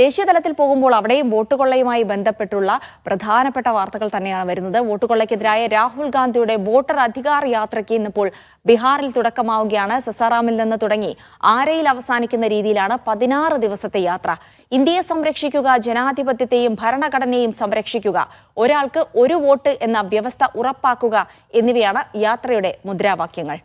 ദേശീയ തലത്തിൽ പോകുമ്പോൾ അവിടെയും വോട്ട് കൊള്ളയുമായി ബന്ധപ്പെട്ടുള്ള പ്രധാനപ്പെട്ട വാർത്തകൾ തന്നെയാണ് വരുന്നത്. വോട്ട് കൊള്ളയ്ക്കെതിരായ രാഹുൽ ഗാന്ധിയുടെ വോട്ടർ അധികാർ യാത്രയ്ക്ക് ഇന്നിപ്പോൾ ബീഹാറിൽ തുടക്കമാവുകയാണ്. സസാറാമിൽ നിന്ന് തുടങ്ങി ആരയിൽ അവസാനിക്കുന്ന രീതിയിലാണ് പതിനാറ് ദിവസത്തെ യാത്ര. ഇന്ത്യയെ സംരക്ഷിക്കുക ജനാധിപത്യത്തെയും ഭരണഘടനയെയും സംരക്ഷിക്കുക ഒരാൾക്ക് ഒരു വോട്ട് എന്ന വ്യവസ്ഥ ഉറപ്പാക്കുക എന്നിവയാണ് യാത്രയുടെ മുദ്രാവാക്യങ്ങൾ.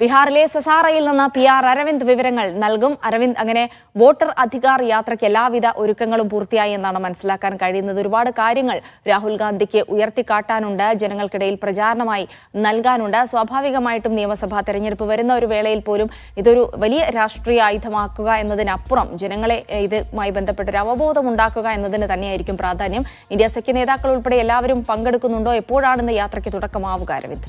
ബീഹാറിലെ സസാറയിൽ നിന്ന് പി ആർ അരവിന്ദ് വിവരങ്ങൾ നൽകും. അരവിന്ദ് അങ്ങനെ വോട്ടർ അധികാർ യാത്രയ്ക്ക് എല്ലാവിധ ഒരുക്കങ്ങളും പൂർത്തിയായി എന്നാണ് മനസ്സിലാക്കാൻ കഴിയുന്നത്. ഒരുപാട് കാര്യങ്ങൾ രാഹുൽ ഗാന്ധിക്ക് ഉയർത്തിക്കാട്ടാനുണ്ട്. ജനങ്ങൾക്കിടയിൽ പ്രചാരണമായി നൽകാനുണ്ട്. സ്വാഭാവികമായിട്ടും നിയമസഭാ തെരഞ്ഞെടുപ്പ് വരുന്ന ഒരു വേളയിൽ പോലും ഇതൊരു വലിയ രാഷ്ട്രീയ ആയുധമാക്കുക എന്നതിനപ്പുറം ജനങ്ങളെ ഇതുമായി ബന്ധപ്പെട്ട ഒരു അവബോധം ഉണ്ടാക്കുക എന്നതിന് തന്നെയായിരിക്കും പ്രാധാന്യം. ഇന്ത്യ സഖ്യ നേതാക്കൾ ഉൾപ്പെടെ എല്ലാവരും പങ്കെടുക്കുന്നുണ്ടോ? എപ്പോഴാണ് ഇന്ന് യാത്രയ്ക്ക് തുടക്കമാവുക അരവിന്ദ്?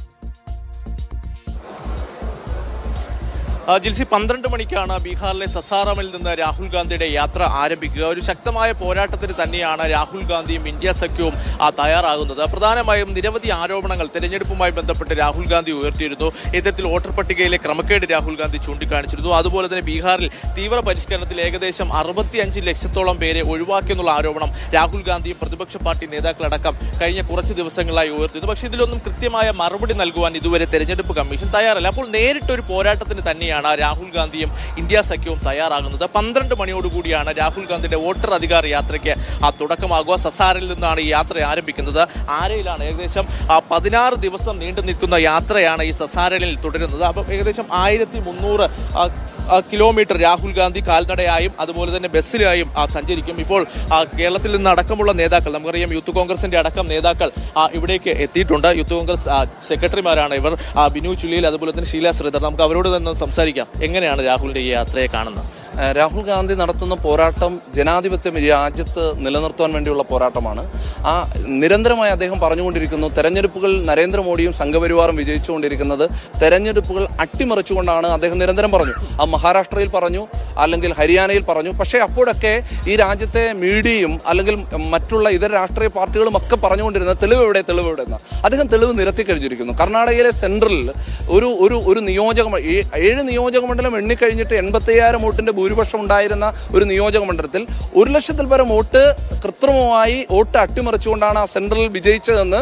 ജിൽസി പന്ത്രണ്ട് മണിക്കാണ് ബീഹാറിലെ സസാറാമിൽ നിന്ന് രാഹുൽ ഗാന്ധിയുടെ യാത്ര ആരംഭിക്കുക. ഒരു ശക്തമായ പോരാട്ടത്തിന് തന്നെയാണ് രാഹുൽ ഗാന്ധിയും ഇന്ത്യ സഖ്യവും തയ്യാറാകുന്നത്. പ്രധാനമായും നിരവധി ആരോപണങ്ങൾ തെരഞ്ഞെടുപ്പുമായി ബന്ധപ്പെട്ട് രാഹുൽ ഗാന്ധി ഉയർത്തിയിരുന്നു. ഇത്തരത്തിൽ വോട്ടർ പട്ടികയിലെ ക്രമക്കേട് രാഹുൽ ഗാന്ധി ചൂണ്ടിക്കാണിച്ചിരുന്നു. അതുപോലെ തന്നെ ബീഹാറിൽ തീവ്ര പരിഷ്കരണത്തിൽ ഏകദേശം അറുപത്തിയഞ്ച് ലക്ഷത്തോളം പേരെ ഒഴിവാക്കിയെന്നുള്ള ആരോപണം രാഹുൽ ഗാന്ധിയും പ്രതിപക്ഷ പാർട്ടി നേതാക്കളടക്കം കഴിഞ്ഞ കുറച്ച് ദിവസങ്ങളായി ഉയർത്തിയിരുന്നു. പക്ഷേ ഇതിലൊന്നും കൃത്യമായ മറുപടി നൽകുവാൻ ഇതുവരെ തെരഞ്ഞെടുപ്പ് കമ്മീഷൻ തയ്യാറല്ല. അപ്പോൾ നേരിട്ടൊരു പോരാട്ടത്തിന് തന്നെയാണ് രാഹുൽ ഗാന്ധിയും ഇന്ത്യ സഖ്യവും തയ്യാറാകുന്നത്. പന്ത്രണ്ട് മണിയോടുകൂടിയാണ് രാഹുൽ ഗാന്ധിയുടെ വോട്ടർ അധികാര യാത്രയ്ക്ക് ആ തുടക്കമാകുക. സസാറിൽ നിന്നാണ് ഈ യാത്ര ആരംഭിക്കുന്നത്. ആരയിലാണ് ഏകദേശം പതിനാറ് ദിവസം നീണ്ടു നിൽക്കുന്ന യാത്രയാണ് ഈ സസാരലിൽ തുടരുന്നത്. അപ്പം ഏകദേശം ആയിരത്തി മുന്നൂറ് കിലോമീറ്റർ രാഹുൽ ഗാന്ധി കാൽനടയായും അതുപോലെ തന്നെ ബസ്സിലായും സഞ്ചരിക്കും. ഇപ്പോൾ കേരളത്തിൽ നിന്ന് അടക്കമുള്ള നേതാക്കൾ നമുക്കറിയാം യൂത്ത് കോൺഗ്രസിന്റെ അടക്കം നേതാക്കൾ ഇവിടേക്ക് എത്തിയിട്ടുണ്ട്. യൂത്ത് കോൺഗ്രസ് സെക്രട്ടറിമാരാണ് ഇവർ. ബിനു ചുള്ളിയിൽ അതുപോലെ തന്നെ ഷീല ശ്രീധർ. നമുക്ക് അവരോട് തന്നെ സംസാരിക്കാം. എങ്ങനെയാണ് രാഹുലിന്റെ ഈ യാത്രയെ കാണുന്നത്? രാഹുൽ ഗാന്ധി നടത്തുന്ന പോരാട്ടം ജനാധിപത്യം രാജ്യത്ത് നിലനിർത്താൻ വേണ്ടിയുള്ള പോരാട്ടമാണ്. ആ നിരന്തരമായി അദ്ദേഹം പറഞ്ഞുകൊണ്ടിരിക്കുന്നു തെരഞ്ഞെടുപ്പുകൾ നരേന്ദ്രമോദിയും സംഘപരിവാറും വിജയിച്ചുകൊണ്ടിരിക്കുന്നത് തെരഞ്ഞെടുപ്പുകൾ അട്ടിമറിച്ചുകൊണ്ടാണ് അദ്ദേഹം നിരന്തരം പറഞ്ഞു. ആ മഹാരാഷ്ട്രയിൽ പറഞ്ഞു അല്ലെങ്കിൽ ഹരിയാനയിൽ പറഞ്ഞു. പക്ഷേ അപ്പോഴൊക്കെ ഈ രാജ്യത്തെ മീഡിയയും അല്ലെങ്കിൽ മറ്റുള്ള ഇതര രാഷ്ട്രീയ പാർട്ടികളും ഒക്കെ പറഞ്ഞുകൊണ്ടിരുന്ന തെളിവ് എവിടെ തെളിവ് എവിടെ എന്ന്? അദ്ദേഹം തെളിവ് നിരത്തി കഴിഞ്ഞിരിക്കുന്നു. കർണാടകയിലെ സെൻട്രലിൽ ഒരു ഒരു ഒരു നിയോജക ഏഴ് നിയോജക മണ്ഡലം എണ്ണിക്കഴിഞ്ഞിട്ട് എൺപത്തയ്യായിരം വോട്ടിന്റെ ഭൂരിപക്ഷം ഉണ്ടായിരുന്ന ഒരു നിയോജക മണ്ഡലത്തിൽ ഒരു ലക്ഷത്തിൽ പരം വോട്ട് കൃത്രിമമായി വോട്ട് അട്ടിമറിച്ചുകൊണ്ടാണ് ആ സെൻട്രലിൽ വിജയിച്ചതെന്ന്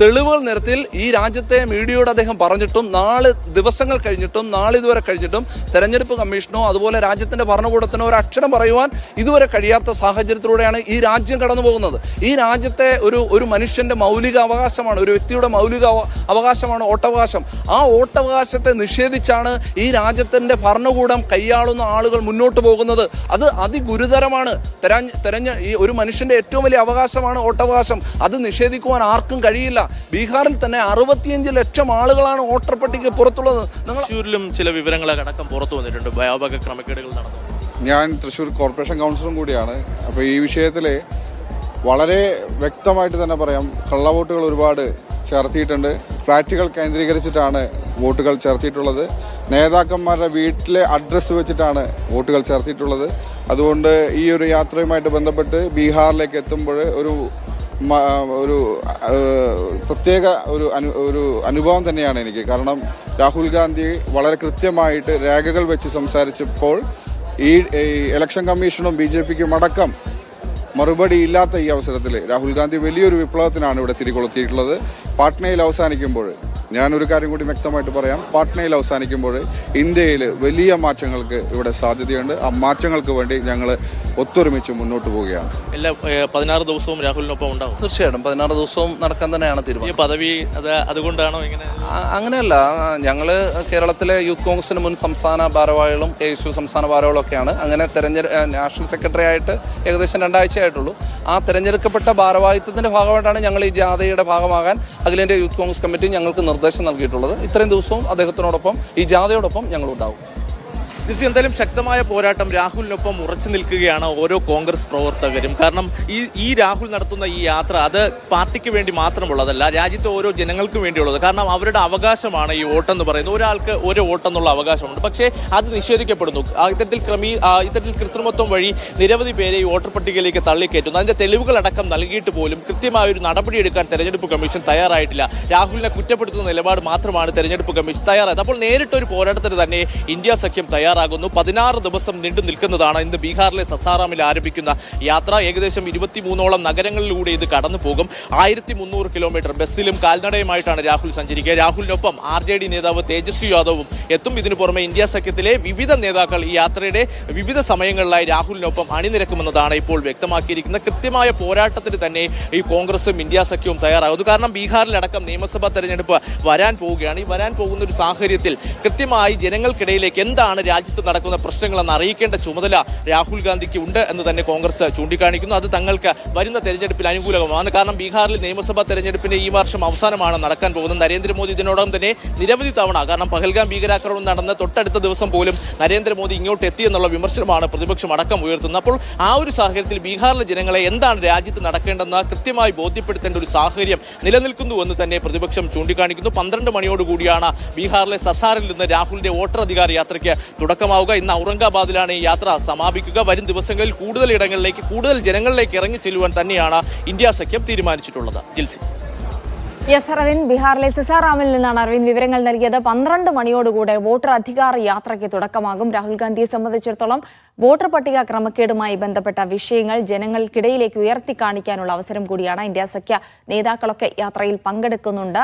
തെളിവുകൾ നിരത്തിൽ ഈ രാജ്യത്തെ മീഡിയയോട് അദ്ദേഹം പറഞ്ഞിട്ടും നാല് ദിവസങ്ങൾ കഴിഞ്ഞിട്ടും നാളിതുവരെ കഴിഞ്ഞിട്ടും തെരഞ്ഞെടുപ്പ് കമ്മീഷനോ അതുപോലെ രാജ്യത്തിന്റെ ഭരണകൂടത്തിനോ ഒരു അക്ഷരം പറയുവാൻ ഇതുവരെ കഴിയാത്ത സാഹചര്യത്തിലൂടെയാണ് ഈ രാജ്യം കടന്നു പോകുന്നത്. ഈ രാജ്യത്തെ ഒരു ഒരു മനുഷ്യന്റെ മൗലിക അവകാശമാണ് ഒരു വ്യക്തിയുടെ മൗലിക അവകാശമാണ് വോട്ടവകാശം. ആ വോട്ടവകാശത്തെ നിഷേധിച്ചാണ് ഈ രാജ്യത്തിന്റെ ഭരണകൂടം കൈയാളുന്ന ആളുകൾ മുന്നോട്ട് പോകുന്നത്. അത് അതിഗുരുതരമാണ്. തെരഞ്ഞ തെരഞ്ഞ ഈ ഒരു മനുഷ്യന്റെ ഏറ്റവും വലിയ അവകാശമാണ് വോട്ടവകാശം. അത് നിഷേധിക്കുവാൻ ആർക്കും കഴിയില്ല. ബീഹാറിൽ തന്നെ അറുപത്തിയഞ്ച് ലക്ഷം ആളുകളാണ് വോട്ടർ പട്ടിക പുറത്തുള്ളത്. നിങ്ങൾ തൃശ്ശൂരിലും ചില വിവരങ്ങൾ അടക്കം പുറത്തു വന്നിട്ടുണ്ട്. വ്യാപക ക്രമക്കേടുകൾ നടന്നു. ഞാൻ തൃശ്ശൂർ കോർപ്പറേഷൻ കൗൺസിലും കൂടിയാണ്. അപ്പോൾ ഈ വിഷയത്തിൽ വളരെ വ്യക്തമായിട്ട് തന്നെ പറയാം. കള്ളവോട്ടുകൾ ഒരുപാട് ചേർത്തിയിട്ടുണ്ട്. ഫ്ലാറ്റുകൾ കേന്ദ്രീകരിച്ചിട്ടാണ് വോട്ടുകൾ ചേർത്തിയിട്ടുള്ളത്. നേതാക്കന്മാരുടെ വീട്ടിലെ അഡ്രസ്സ് വെച്ചിട്ടാണ് വോട്ടുകൾ ചേർത്തിയിട്ടുള്ളത്. അതുകൊണ്ട് ഈ ഒരു യാത്രയുമായിട്ട് ബന്ധപ്പെട്ട് ബീഹാറിലേക്ക് എത്തുമ്പോൾ ഒരു ഒരു പ്രത്യേക ഒരു അനു ഒരു അനുഭവം തന്നെയാണ് എനിക്ക്. കാരണം രാഹുൽ ഗാന്ധി വളരെ കൃത്യമായിട്ട് രേഖകൾ വെച്ച് സംസാരിച്ചപ്പോൾ ഈ ഇലക്ഷൻ കമ്മീഷനും ബി ജെ പിക്കും അടക്കം മറുപടി ഇല്ലാത്ത ഈ അവസരത്തിൽ രാഹുൽ ഗാന്ധി വലിയൊരു വിപ്ലവത്തിനാണ് ഇവിടെ തിരികൊളുത്തിയിട്ടുള്ളത്. പാട്നയിൽ അവസാനിക്കുമ്പോൾ ഞാനൊരു കാര്യം കൂടി വ്യക്തമായിട്ട് പറയാം. പാട്നയിൽ അവസാനിക്കുമ്പോൾ ഇന്ത്യയിൽ വലിയ മാറ്റങ്ങൾക്ക് ഇവിടെ സാധ്യതയുണ്ട്. ആ മാറ്റങ്ങൾക്ക് വേണ്ടി ഞങ്ങൾ ഒത്തൊരുമിച്ച് മുന്നോട്ട് പോവുകയാണ്. എല്ലാ പതിനാറ് ദിവസവും രാഹുലിനൊപ്പം ഉണ്ടാവും. തീർച്ചയായിട്ടും. പതിനാറ് ദിവസവും നടക്കാൻ തന്നെയാണ് തീരുമാനം. ഈ പദവി അത് അതുകൊണ്ടാണോ ഇങ്ങനെ? അങ്ങനെയല്ല. ഞങ്ങൾ കേരളത്തിലെ യൂത്ത് കോൺഗ്രസിന് മുൻ സംസ്ഥാന ഭാരവാഹികളും കെ എസ് യു സംസ്ഥാന ഭാരവാഹികളും ഒക്കെയാണ്. അങ്ങനെ തെരഞ്ഞെടുപ്പ് നാഷണൽ സെക്രട്ടറി ആയിട്ട് ഏകദേശം രണ്ടാഴ്ച ആയിട്ടുള്ളൂ ആ തെരഞ്ഞെടുക്കപ്പെട്ട ഭാരവാഹിത്വത്തിന്റെ ഭാഗമായിട്ടാണ് ഞങ്ങൾ ഈ ജാഥയുടെ ഭാഗമാകാൻ അഖിലേന്ത്യാ യൂത്ത് കോൺഗ്രസ് കമ്മിറ്റി ഞങ്ങൾക്ക് നിർദ്ദേശം നൽകിയിട്ടുള്ളത്. ഇത്രയും ദിവസവും അദ്ദേഹത്തിനോടൊപ്പം ഈ ജാഥയോടൊപ്പം ഞങ്ങളുണ്ടാവും. തീർച്ചയായും എന്തായാലും ശക്തമായ പോരാട്ടം രാഹുലിനൊപ്പം ഉറച്ചു നിൽക്കുകയാണ് ഓരോ കോൺഗ്രസ് പ്രവർത്തകരും. കാരണം ഈ ഈ രാഹുൽ നടത്തുന്ന ഈ യാത്ര അത് പാർട്ടിക്ക് വേണ്ടി മാത്രമുള്ളതല്ല രാജ്യത്തെ ഓരോ ജനങ്ങൾക്കും വേണ്ടിയുള്ളത്. കാരണം അവരുടെ അവകാശമാണ് ഈ വോട്ടെന്ന് പറയുന്നത്. ഒരാൾക്ക് ഒരു വോട്ടെന്നുള്ള അവകാശമുണ്ട്. പക്ഷേ അത് നിഷേധിക്കപ്പെടുന്നു. ഇത്തരത്തിൽ ക്രമീ ഇത്തരത്തിൽ കൃത്രിമത്വം വഴി നിരവധി പേരെ ഈ വോട്ടർ പട്ടികയിലേക്ക് തള്ളിക്കയറ്റുന്നു. അതിന്റെ തെളിവുകളടക്കം നൽകിയിട്ട് പോലും കൃത്യമായ ഒരു നടപടിയെടുക്കാൻ തെരഞ്ഞെടുപ്പ് കമ്മീഷൻ തയ്യാറായിട്ടില്ല. രാഹുലിനെ കുറ്റപ്പെടുത്തുന്ന നിലപാട് മാത്രമാണ് തെരഞ്ഞെടുപ്പ് കമ്മീഷൻ തയ്യാറായത്. അപ്പോൾ നേരിട്ടൊരു പോരാട്ടത്തിന് തന്നെ ഇന്ത്യ സഖ്യം തയ്യാറായി. തയ്യാറാകുന്നു. പതിനാറ് ദിവസം നീണ്ടു നിൽക്കുന്നതാണ് ഇന്ന് ബീഹാറിലെ സസാറാമിൽ ആരംഭിക്കുന്ന യാത്ര. ഏകദേശം ഇരുപത്തിമൂന്നോളം നഗരങ്ങളിലൂടെ ഇത് കടന്നു പോകും ആയിരത്തി മുന്നൂറ് കിലോമീറ്റർ ബസ്സിലും കാൽനടയുമായിട്ടാണ് രാഹുൽ സഞ്ചരിക്കുക. രാഹുലിനൊപ്പം ആർ ജെ ഡി നേതാവ് തേജസ്വി യാദവും എത്തും. ഇതിനു പുറമെ ഇന്ത്യ സഖ്യത്തിലെ വിവിധ നേതാക്കൾ ഈ യാത്രയുടെ വിവിധ സമയങ്ങളിലായി രാഹുലിനൊപ്പം അണിനിരക്കുമെന്നതാണ് ഇപ്പോൾ വ്യക്തമാക്കിയിരിക്കുന്നത്. കൃത്യമായ പോരാട്ടത്തിന് തന്നെ ഈ കോൺഗ്രസും ഇന്ത്യ സഖ്യവും തയ്യാറാകുന്നു. കാരണം ബീഹാറിലടക്കം നിയമസഭാ തെരഞ്ഞെടുപ്പ് വരാൻ പോവുകയാണ്. ഈ വരാൻ പോകുന്ന ഒരു സാഹചര്യത്തിൽ കൃത്യമായി ജനങ്ങൾക്കിടയിലേക്ക് എന്താണ് രാജ്യത്ത് നടക്കുന്ന പ്രശ്നങ്ങളെന്ന് അറിയിക്കേണ്ട ചുമതല രാഹുൽ ഗാന്ധിക്ക് ഉണ്ട് എന്ന് തന്നെ കോൺഗ്രസ് ചൂണ്ടിക്കാണിക്കുന്നു. അത് തങ്ങൾക്ക് വരുന്ന തെരഞ്ഞെടുപ്പിൽ അനുകൂലമാണ് കാരണം ബീഹാറിൽ നിയമസഭാ തെരഞ്ഞെടുപ്പിന്റെ ഈ വർഷം അവസാനമാണ് നടക്കാൻ പോകുന്നത്. നരേന്ദ്രമോദി ഇതിനോടകം തന്നെ നിരവധി തവണ കാരണം പഹൽഗാം ഭീകരാക്രമണം നടന്ന തൊട്ടടുത്ത ദിവസം പോലും നരേന്ദ്രമോദി ഇങ്ങോട്ട് എത്തിയെന്നുള്ള വിമർശനമാണ് പ്രതിപക്ഷം അടക്കം ഉയർത്തുന്നത്. അപ്പോൾ ആ ഒരു സാഹചര്യത്തിൽ ബീഹാറിലെ ജനങ്ങളെ എന്താണ് രാജ്യത്ത് നടക്കേണ്ടെന്ന് കൃത്യമായി ബോധ്യപ്പെടുത്തേണ്ട ഒരു സാഹചര്യം നിലനിൽക്കുന്നു എന്ന് തന്നെ പ്രതിപക്ഷം ചൂണ്ടിക്കാണിക്കുന്നു. പന്ത്രണ്ട് മണിയോടുകൂടിയാണ് ബീഹാറിലെ സസാറിൽ നിന്ന് രാഹുലിന്റെ വോട്ടർ അധികാര യാത്രയ്ക്ക് തുടക്കമാവുക. ഇന്ന് ഔറംഗാബാദിലാണ് ഈ യാത്ര സമാപിക്കുക. വരും ദിവസങ്ങളിൽ കൂടുതൽ ഇടങ്ങളിലേക്ക് കൂടുതൽ ജനങ്ങളിലേക്ക് ഇറങ്ങി ചെല്ലുവാൻ തന്നെയാണ് ഇന്ത്യ സഖ്യം തീരുമാനിച്ചിട്ടുള്ളത്. ജിൽസി. യെസ് അരവിന്ദ് ബീഹാറിലെ സിസാറാമിൽ നിന്നാണ് അരവിന്ദ് വിവരങ്ങൾ നൽകിയത്. പന്ത്രണ്ട് മണിയോടുകൂടെ വോട്ടർ അധികാര യാത്രയ്ക്ക് തുടക്കമാകും. രാഹുൽ ഗാന്ധിയെ സംബന്ധിച്ചിടത്തോളം വോട്ടർ പട്ടിക ക്രമക്കേടുമായി ബന്ധപ്പെട്ട വിഷയങ്ങൾ ജനങ്ങൾക്കിടയിലേക്ക് ഉയർത്തി കാണിക്കാനുള്ള അവസരം കൂടിയാണ് ഇന്ത്യ സഖ്യ നേതാക്കളൊക്കെ യാത്രയിൽ പങ്കെടുക്കുന്നുണ്ട്.